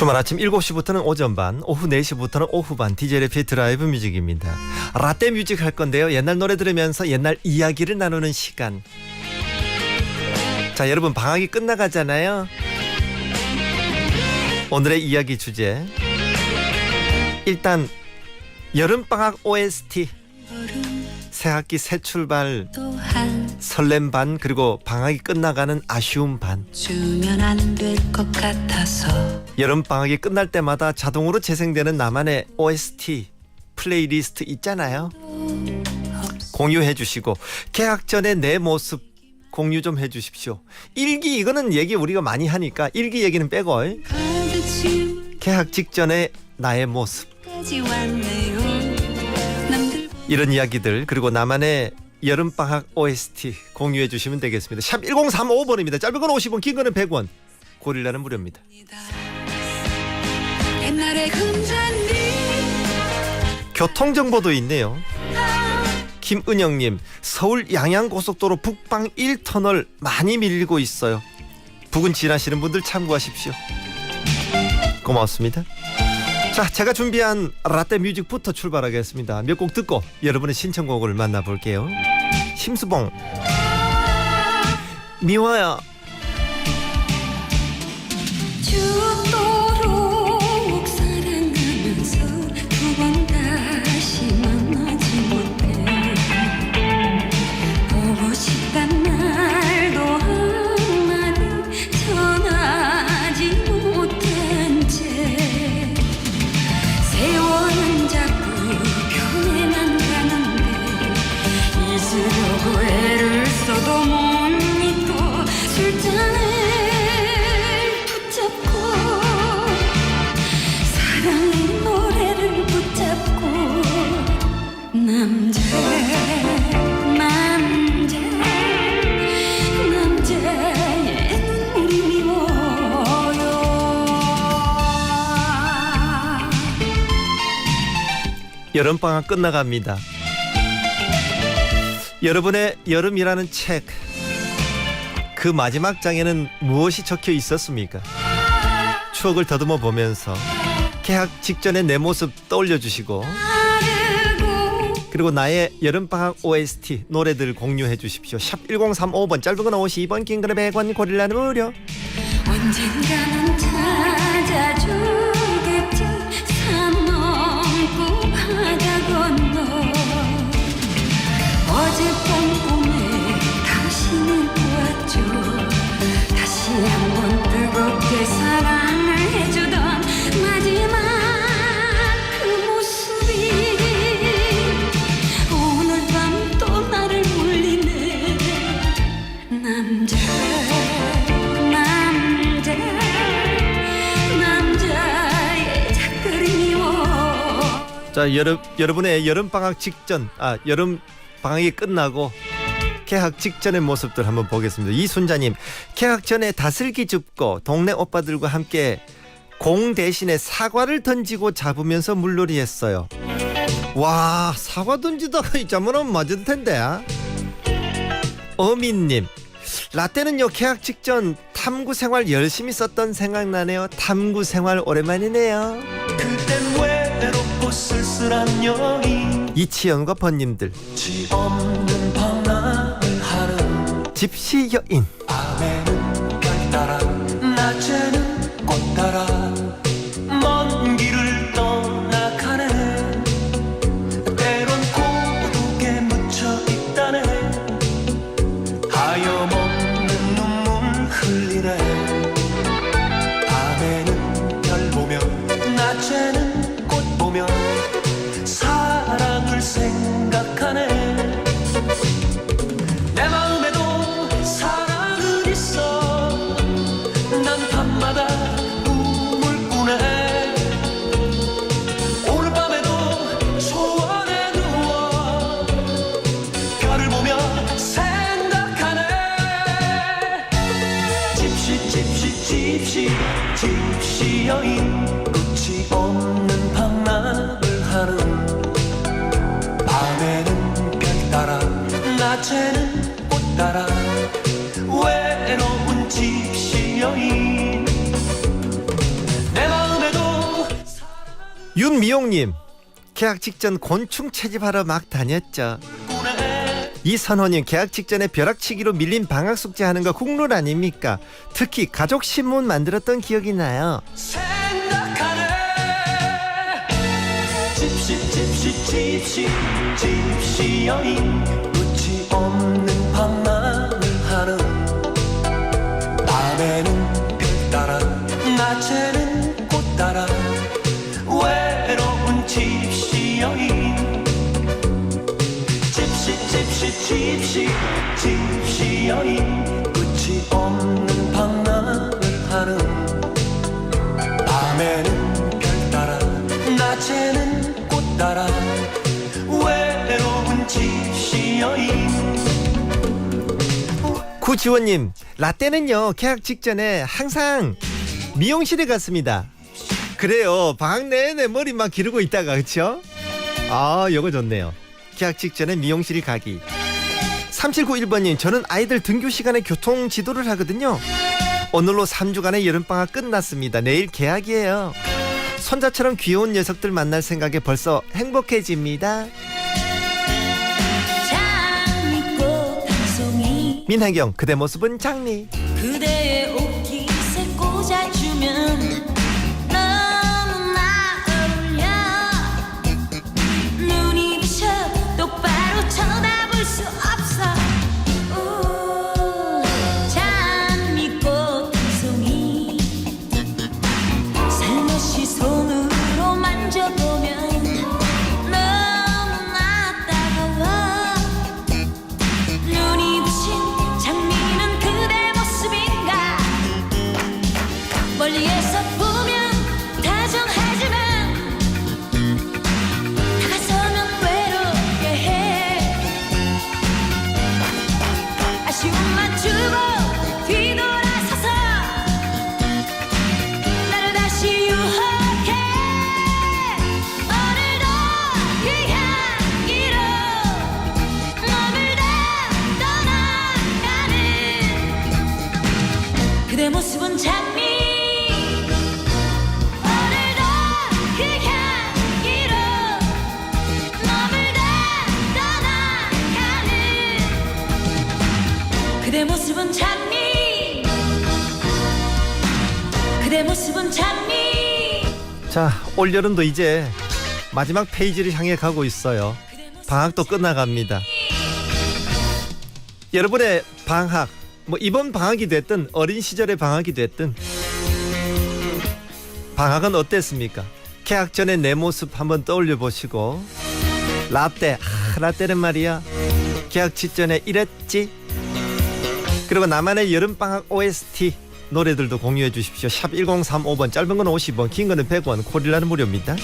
주말 아침 7시부터는 오전 반, 오후 4시부터는 오후 반 DJ 레피 드라이브 뮤직입니다. 라떼 뮤직 할 건데요. 옛날 노래 들으면서 옛날 이야기를 나누는 시간. 자, 여러분 방학이 끝나가잖아요. 오늘의 이야기 주제. 일단 여름 방학 OST. 새 학기 새 출발 설렘 반 그리고 방학이 끝나가는 아쉬움 반. 여름 방학이 끝날 때마다 자동으로 재생되는 나만의 OST 플레이리스트 있잖아요. 공유해 주시고 개학 전에 내 모습 공유 좀 해 주십시오. 일기 이거는 얘기 우리가 많이 하니까 일기 얘기는 빼고 개학 직전에 나의 모습 이런 이야기들 그리고 나만의 여름 방학 OST 공유해 주시면 되겠습니다. 샵 1035번입니다. 짧은 건 50원, 긴 거는 100원. 고릴라는 무료입니다. 보니다 옛날에 금잔디 교통 정보도 있네요. 김은영님, 서울 양양고속도로 북방 1터널 많이 밀리고 있어요. 부근 지나시는 분들 참고하십시오. 고맙습니다. 자, 제가 준비한 라떼 뮤직부터 출발하겠습니다. 몇 곡 듣고 여러분의 신청곡을 만나볼게요. 심수봉, 미워요. 여름방학 끝나갑니다. 여러분의 여름이라는 책. 그 마지막 장에는 무엇이 적혀 있었습니까? 추억을 더듬어 보면서 개학 직전의 내 모습 떠올려 주시고 그리고 나의 여름방학 OST 노래들 공유해 주십시오. 샵 1035번 짧은 건 50원 긴 거는 100원 고릴라는 무료. 언젠가는 자, 여러, 여러분의 여름 방학 직전, 아, 여름 방학이 끝나고 개학 직전의 모습들 한번 보겠습니다. 이순자님, 개학 전에 다슬기 줍고 동네 오빠들과 함께 공 대신에 사과를 던지고 잡으면서 물놀이 했어요. 와, 사과 던지다가 있자면 맞을 텐데. 아. 어민님, 라떼는요 개학 직전 탐구 생활 열심히 썼던 생각나네요. 탐구 생활 오랜만이네요. 이치현과 번님들. 집시 여인 여인 끝이 없는 방랑을 하는 밤에는 별 따라 낮에는 꽃 따라 외로운 집시 여인 내 마음 윤미용님 계약 직전 곤충 채집하러 막 다녔죠. 이 선호님 계약 직전에 벼락치기로 밀린 방학 숙제 하는 거 국룰 아닙니까? 특히 가족 신문 만들었던 기억이 나요. 생각하네 집시 집시 집시 집시 여인 끝이 없는 밤만 집시 집시 여인 끝이 없는 밤날을 하는 밤에는 별 따라 낮에는 꽃 따라 외로운 집시 여인 구지원님 라떼는요 계약 직전에 항상 미용실에 갔습니다. 그래요 방학 내내 머리 막 기르고 있다가 그쵸? 아 요거 좋네요. 계약 직전에 미용실 가기. 3791번님 저는 아이들 등교 시간에 교통 지도를 하거든요. 오늘로 3주간의 여름방학 끝났습니다. 내일 개학이에요. 손자처럼 귀여운 녀석들 만날 생각에 벌써 행복해집니다. 민혜경 그대 모습은 장미. 그대의 옷깃에 꽂아주면 그대 모습은 장미 그대 모습은 장미 자, 올여름도 이제 마지막 페이지를 향해 가고 있어요. 방학도 끝나갑니다. 여러분의 방학, 뭐 이번 방학이 됐든 어린 시절의 방학이 됐든 방학은 어땠습니까? 개학 전에 내 모습 한번 떠올려 보시고 라떼, 아, 라떼는 말이야. 개학 직전에 이랬지. 그리고 나만의 여름 방학 OST 노래들도 공유해 주십시오. 샵 1035번 짧은 건 50원, 긴 거는 100원, 코릴라는 무료입니다.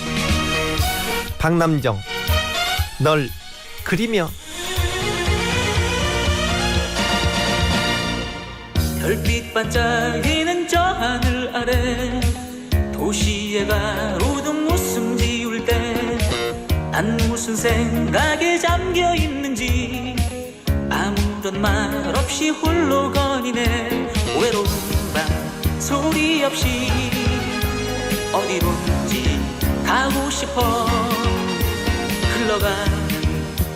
박남정 널 그리며 별빛 반짝이는 저 하늘 아래 도시의 가로등 웃음 지울 때 난 무슨 생각에 잠겨 있는지 아무런 말 없이 홀로 거니네. 외로운 밤 소리 없이 어디론지 가고 싶어. 흘러가는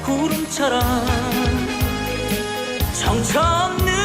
구름처럼 정처 없는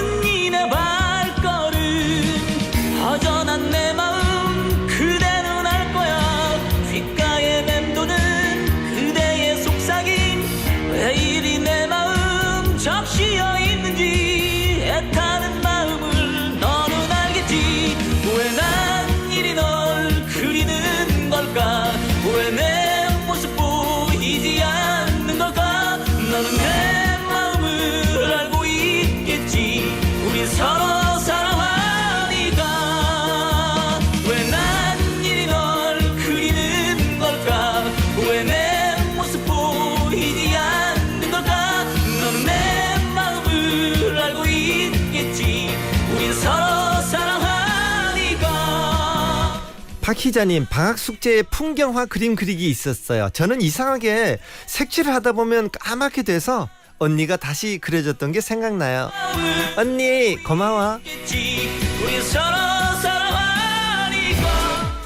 박희자님 방학 숙제에 풍경화 그림 그리기 있었어요. 저는 이상하게 색칠을 하다 보면 까맣게 돼서 언니가 다시 그려줬던 게 생각나요. 언니 고마워.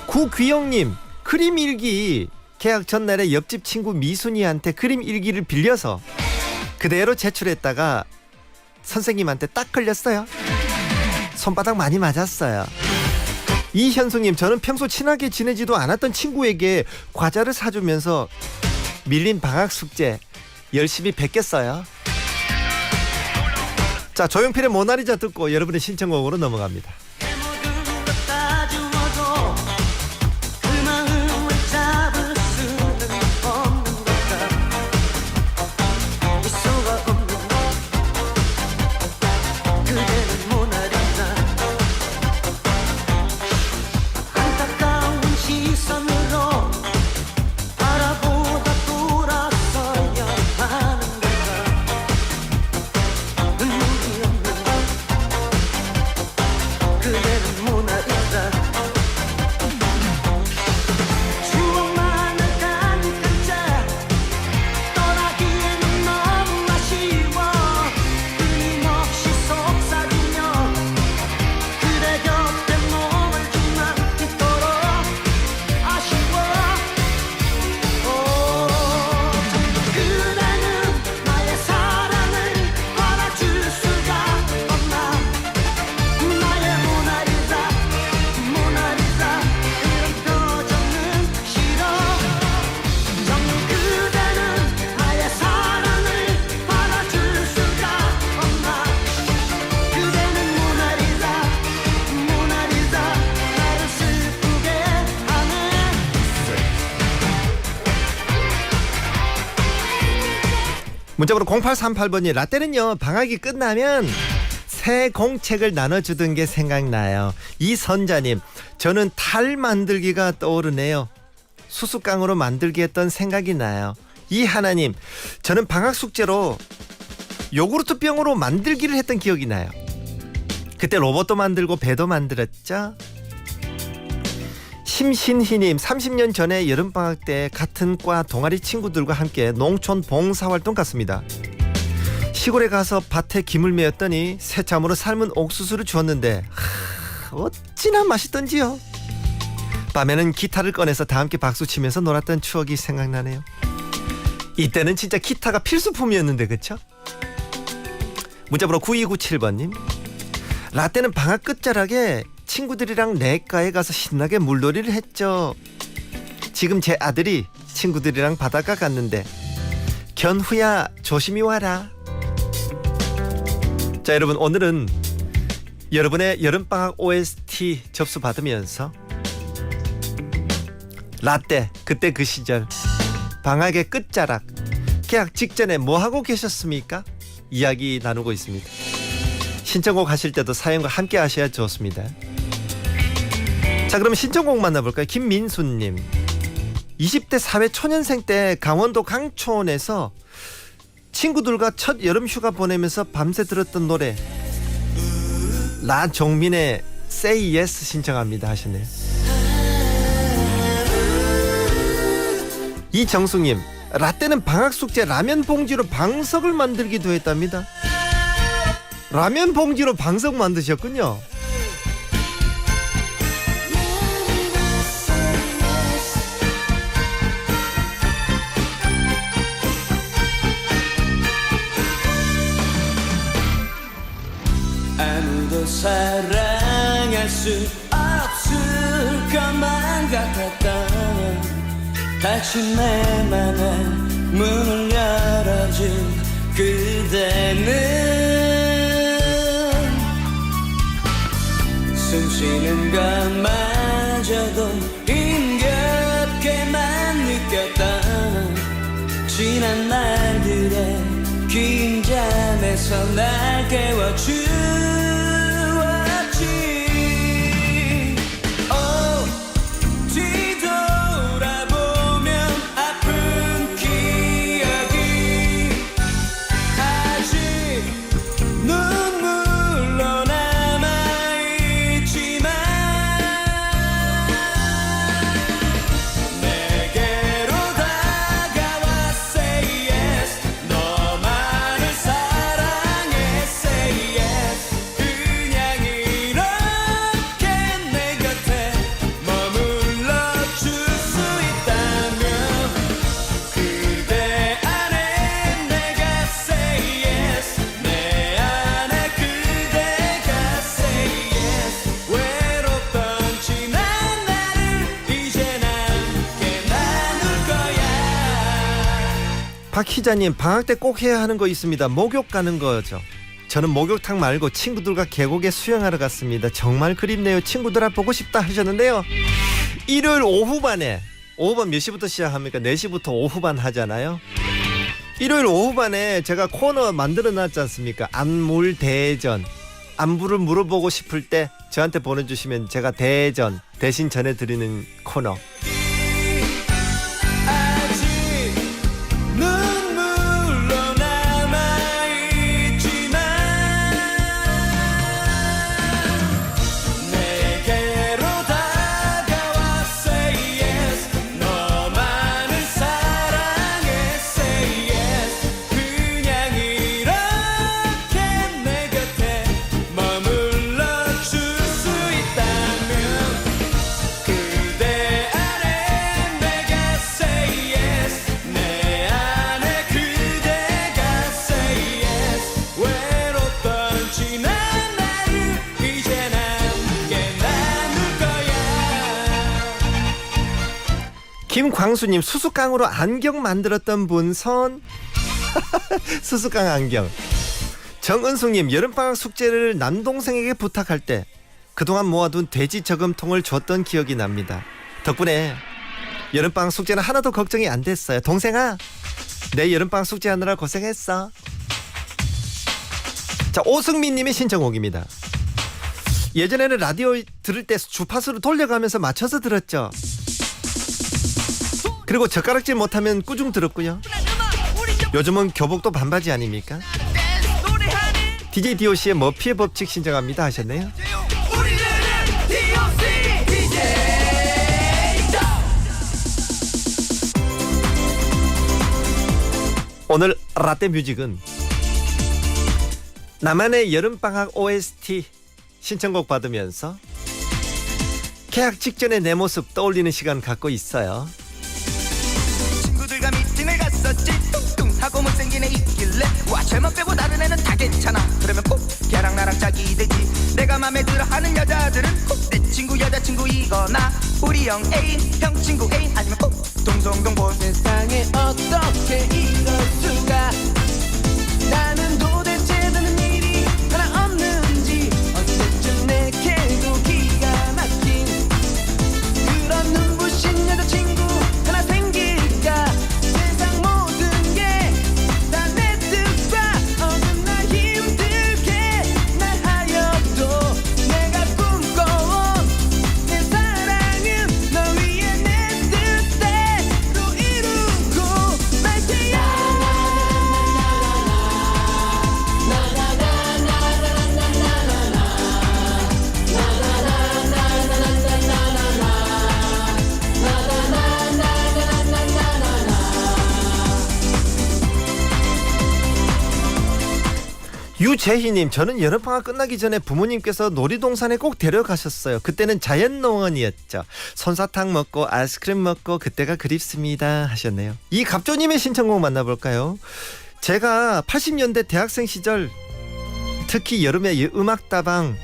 구귀영님 그림 일기 계약 전날에 옆집 친구 미순이한테 그림 일기를 빌려서 그대로 제출했다가 선생님한테 딱 걸렸어요. 손바닥 많이 맞았어요. 이현숙님, 저는 평소 친하게 지내지도 않았던 친구에게 과자를 사주면서 밀린 방학 숙제 열심히 베꼈어요. 자, 조용필의 모나리자 듣고 여러분의 신청곡으로 넘어갑니다. 문자번호 0838번이 라떼는요 방학이 끝나면 새 공책을 나눠주던 게 생각나요. 이선자님 저는 탈 만들기가 떠오르네요. 수수깡으로 만들기 했던 생각이 나요. 이 하나님 저는 방학 숙제로 요구르트 병으로 만들기를 했던 기억이 나요. 그때 로봇도 만들고 배도 만들었죠. 심신희님 30년 전에 여름방학 때 같은 과 동아리 친구들과 함께 농촌 봉사활동 갔습니다. 시골에 가서 밭에 김을 메었더니 새참으로 삶은 옥수수를 주었는데 하, 어찌나 맛있던지요. 밤에는 기타를 꺼내서 다 함께 박수 치면서 놀았던 추억이 생각나네요. 이때는 진짜 기타가 필수품이었는데 그쵸? 문자번호 9297번님 라떼는 방학 끝자락에 친구들이랑 냇가에 가서 신나게 물놀이를 했죠. 지금 제 아들이 친구들이랑 바닷가 갔는데 견후야 조심히 와라. 자 여러분 오늘은 여러분의 여름방학 OST 접수 받으면서 라떼 그때 그 시절 방학의 끝자락 계약 직전에 뭐 하고 계셨습니까? 이야기 나누고 있습니다. 신청곡 하실 때도 사연과 함께 하셔야 좋습니다. 자 그럼 신청곡 만나볼까요? 김민수님 20대 사회 초년생 때 강원도 강촌에서 친구들과 첫 여름 휴가 보내면서 밤새 들었던 노래 나종민의 Say Yes 신청합니다 하시네요. 이정숙님 라떼는 방학 숙제 라면 봉지로 방석을 만들기도 했답니다. 라면 봉지로 방석 만드셨군요. 사랑할 수 없을 것만 같았던 다시 내 맘에 문을 열어준 그대는 숨 쉬는 것마저도 힘겹게만 느꼈던 지난 날들의 긴 잠에서 날 깨워주 박희자님 방학 때 꼭 해야 하는 거 있습니다. 목욕 가는 거죠. 저는 목욕탕 말고 친구들과 계곡에 수영하러 갔습니다. 정말 그립네요. 친구들아 보고 싶다 하셨는데요. 일요일 오후반에 오후반 몇 시부터 시작합니까? 4시부터 오후반 하잖아요. 일요일 오후반에 제가 코너 만들어 놨지 않습니까? 안물 대전. 안부를 물어보고 싶을 때 저한테 보내주시면 제가 대전 대신 전해드리는 코너. 김광수님 수수깡으로 안경 만들었던 분 손. 수수깡 안경. 정은숙님 여름방학 숙제를 남동생에게 부탁할 때 그동안 모아둔 돼지 저금통을 줬던 기억이 납니다. 덕분에 여름방학 숙제는 하나도 걱정이 안 됐어요. 동생아, 내 여름방학 숙제 하느라 고생했어. 자 오승민님의 신청곡입니다. 예전에는 라디오 들을 때 주파수를 돌려가면서 맞춰서 들었죠. 그리고 젓가락질 못하면 꾸중 들었고요. 요즘은 교복도 반바지 아닙니까? DJ DOC의 머피의 법칙 신청합니다 하셨네요. 오늘 라떼 뮤직은 나만의 여름방학 OST 신청곡 받으면서 계약 직전의 내 모습 떠올리는 시간 갖고 있어요. 와 쟤만 빼고 다른 애는 다 괜찮아. 그러면 꼭 걔랑 나랑 짝이 되지. 내가 맘에 들어 하는 여자들은 꼭 내 친구 여자친구이거나. 우리 형 애인 형 친구 애인. 아니면 꼭 동성동 본 세상에 어떻게 이럴 수 유재희님, 저는 여름방학 끝나기 전에 부모님께서 놀이동산에 꼭 데려가셨어요. 그때는 자연농원이었죠. 손사탕 먹고 아이스크림 먹고 그때가 그립습니다. 하셨네요. 이 갑조님의 신청곡 만나볼까요? 제가 80년대 대학생 시절 특히 여름에 음악다방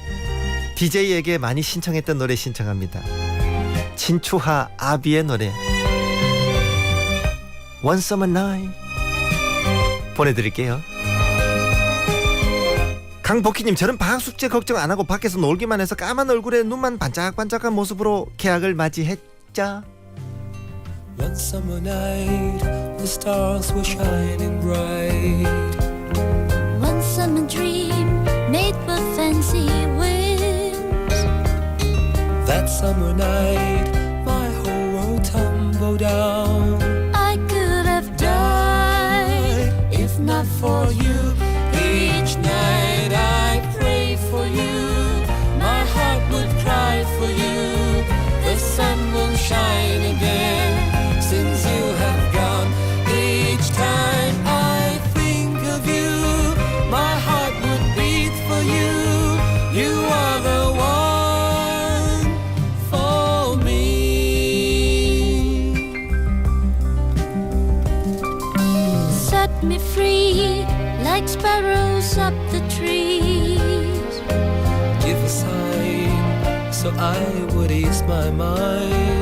DJ에게 많이 신청했던 노래 신청합니다. 진추하 아비의 노래 One Summer Night 보내드릴게요. 강복희님 저는 방학 숙제 걱정 안 하고 밖에서 놀기만 해서 까만 얼굴에 눈만 반짝반짝한 모습으로 개학을 맞이했죠. One summer night, the stars were shining bright. One summer dream made with fancy wings. That summer night, shine again since you have gone. Each time I think of you, my heart would beat for you. You are the one for me. Set me free like sparrows up the trees. Give a sign so I would ease my mind.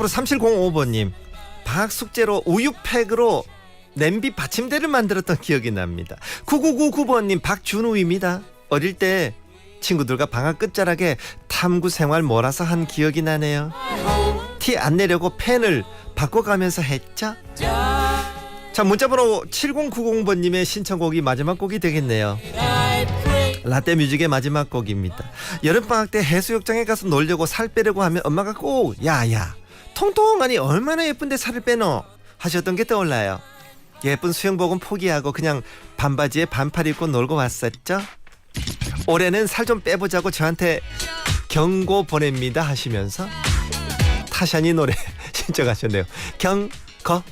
문자번호 3705번님 방학 숙제로 우유팩으로 냄비 받침대를 만들었던 기억이 납니다. 9999번님 박준우입니다. 어릴 때 친구들과 방학 끝자락에 탐구 생활 몰아서 한 기억이 나네요. 티 안 내려고 펜을 바꿔가면서 했죠. 자 문자번호 7090번님의 신청곡이 마지막 곡이 되겠네요. 라떼 뮤직의 마지막 곡입니다. 여름방학 때 해수욕장에 가서 놀려고 살 빼려고 하면 엄마가 꼭 야야 통통하니 얼마나 예쁜데 살을 빼노 하셨던 게 떠올라요. 예쁜 수영복은 포기하고 그냥 반바지에 반팔 입고 놀고 왔었죠. 올해는 살 좀 빼보자고 저한테 경고 보냅니다 하시면서 타샤니 노래 신청하셨네요. 경거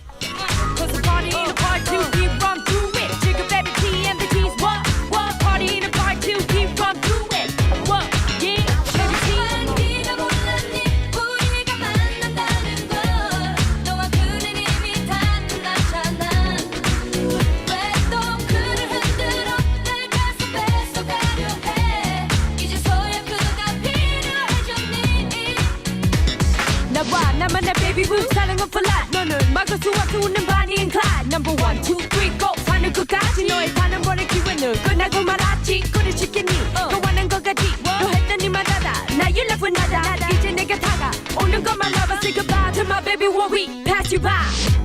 Back.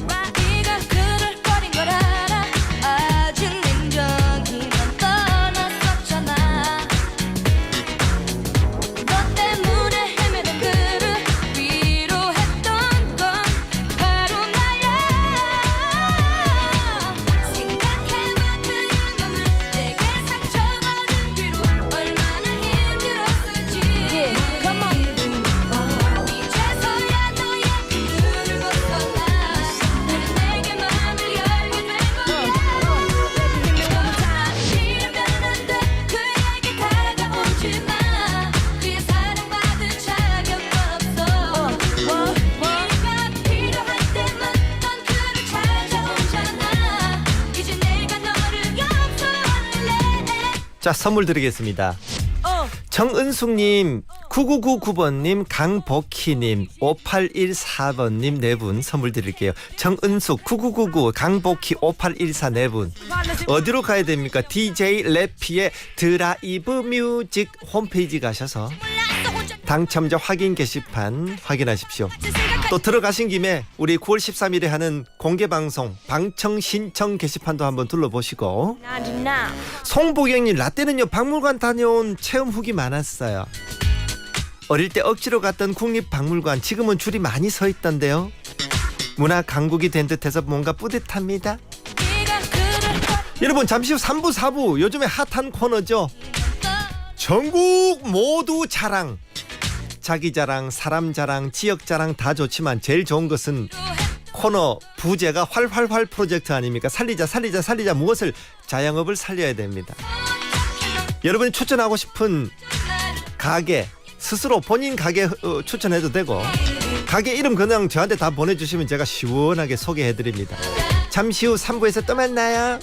자 선물 드리겠습니다. 정은숙님, 9999번님, 강복희님, 5814번님 네 분 선물 드릴게요. 정은숙, 9999, 강복희, 5814 네 분. 어디로 가야 됩니까? DJ 래피의 드라이브 뮤직 홈페이지 가셔서 당첨자 확인 게시판 확인하십시오. 또 들어가신 김에 우리 9월 13일에 하는 공개 방송 방청 신청 게시판도 한번 둘러보시고 송보경님 라떼는요 박물관 다녀온 체험 후기 많았어요. 어릴 때 억지로 갔던 국립박물관 지금은 줄이 많이 서 있던데요. 문화 강국이 된 듯해서 뭔가 뿌듯합니다. 여러분 잠시 후 3부 4부 요즘에 핫한 코너죠. 전국 모두 자랑. 자기 자랑, 사람 자랑, 지역 자랑 다 좋지만 제일 좋은 것은 코너 부제가 활활활 프로젝트 아닙니까? 살리자 살리자 살리자 무엇을 자영업을 살려야 됩니다. 여러분이 추천하고 싶은 가게 스스로 본인 가게 어, 추천해도 되고 가게 이름 그냥 저한테 다 보내주시면 제가 시원하게 소개해드립니다. 잠시 후 3부에서 또 만나요.